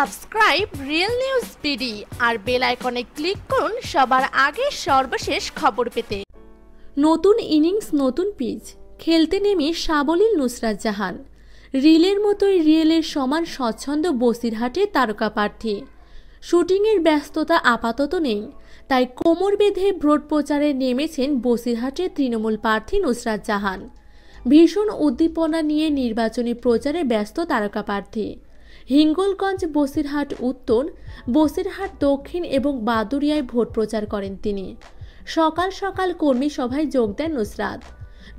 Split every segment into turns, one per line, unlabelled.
Subscribe real news BD আর bell আইকনে click করুন সবার আগে সর্বশেষ খবর পেতে।
নতুন ইনিংস, নতুন পিচ। খেলতে নেমে সাবলীল নুসরাত জাহান। রিলের মতোই রিয়েলের সমান স্বচ্ছন্দ বসিরহাটের তারকা প্রার্থী। শুটিংয়ের ব্যস্ততা আপাতত নেই, তাই কোমর বেঁধে ভোট প্রচারে নেমেছেন বসিরহাটের তৃণমূল প্রার্থী নুসরাত জাহান। ভীষণ উদ্দীপনা নিয়ে নির্বাচনী প্রচারে ব্যস্ত তারকা প্রার্থী। হিঙ্গলগঞ্জ বসিরহাট উত্তর, বসিরহাট দক্ষিণ এবং বাদুরিয়ায় ভোট প্রচার করেন তিনি। সকাল সকাল কর্মী সভায় যোগ দেন নুসরাত।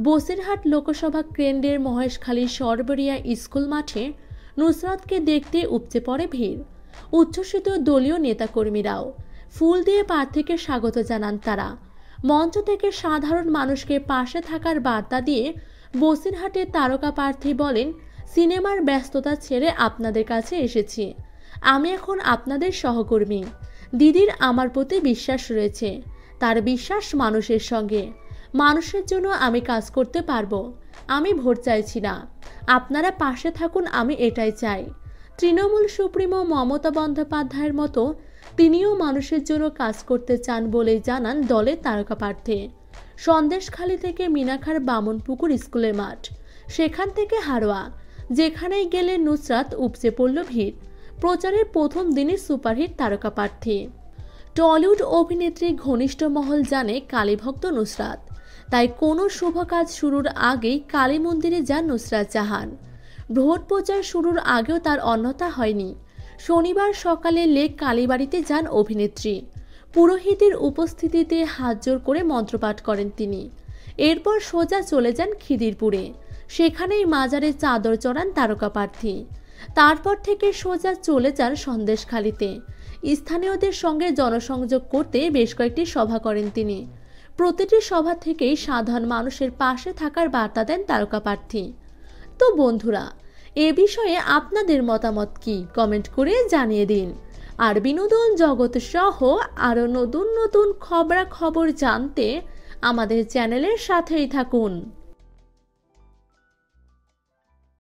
বসিরহাট লোকসভা কেন্দ্রের মহেশখালী সরবরিয়া স্কুল মাঠে নুসরাতকে দেখতে উপচে পড়ে ভিড়। উচ্ছ্বসিত দলীয় নেতাকর্মীরাও ফুল দিয়ে প্রার্থীকে স্বাগত জানান তারা। মঞ্চ থেকে সাধারণ মানুষকে পাশে থাকার বার্তা দিয়ে বসিরহাটের তারকা প্রার্থী বলেন সিনেমার ব্যস্ততা ছেড়ে আপনাদের কাছে এসেছি। আমি এখন আপনাদের সহকর্মী। দিদির আমার প্রতি বিশ্বাস রয়েছে। তার বিশ্বাস মানুষের সঙ্গে। মানুষের জন্য আমি কাজ করতে পারব। আমি ভোট চাইছি না। আপনারা পাশে থাকুন, আমি এটাই চাই। তৃণমূল সুপ্রিমো মমতা বন্দ্যোপাধ্যায়ের মতো তিনিও মানুষের জন্য কাজ করতে চান বলেই জানান দলের তারকা প্রার্থী সন্দেশখালী থেকে মিনাখার বামনপুকুর স্কুলের মাঠ। সেখান থেকে হারোয়া। যেখানেই গেলে নুসরাত উপচে পড়ল ভিড়। প্রচারের প্রথম দিনই সুপারহিট তারকা প্রার্থী। টলিউড অভিনেত্রী ঘনিষ্ঠ মহল জানে কালীভক্ত নুসরাত। তাই কোনো শুভ কাজ শুরুর আগেই কালী মন্দিরে যান নুসরাত জাহান। ভোট প্রচার শুরুর আগেও তার অন্যতা হয়নি। শনিবার সকালে লেক কালীবাড়িতে যান অভিনেত্রী। পুরোহিতের উপস্থিতিতে হাত জোর করে মন্ত্রপাঠ করেন তিনি। এরপর সোজা চলে যান খিদিরপুরে। সেখানেই মাজারে চাদর চড়ান তারকা প্রার্থী। তারপর থেকে সোজা চলে যান সন্দেশখালিতে। স্থানীয়দের সঙ্গে জনসংযোগ করতে বেশ কয়েকটি সভা করেন তিনি। প্রতিটি সভা থেকেই সাধারণ মানুষের পাশে থাকার বার্তা দেন তারকা প্রার্থী। তো বন্ধুরা, এ বিষয়ে আপনাদের মতামত কি? কমেন্ট করে জানিয়ে দিন। আর বিনোদন জগৎ সহ আরও নতুন নতুন খবরাখবর জানতে আমাদের চ্যানেলের সাথেই থাকুন।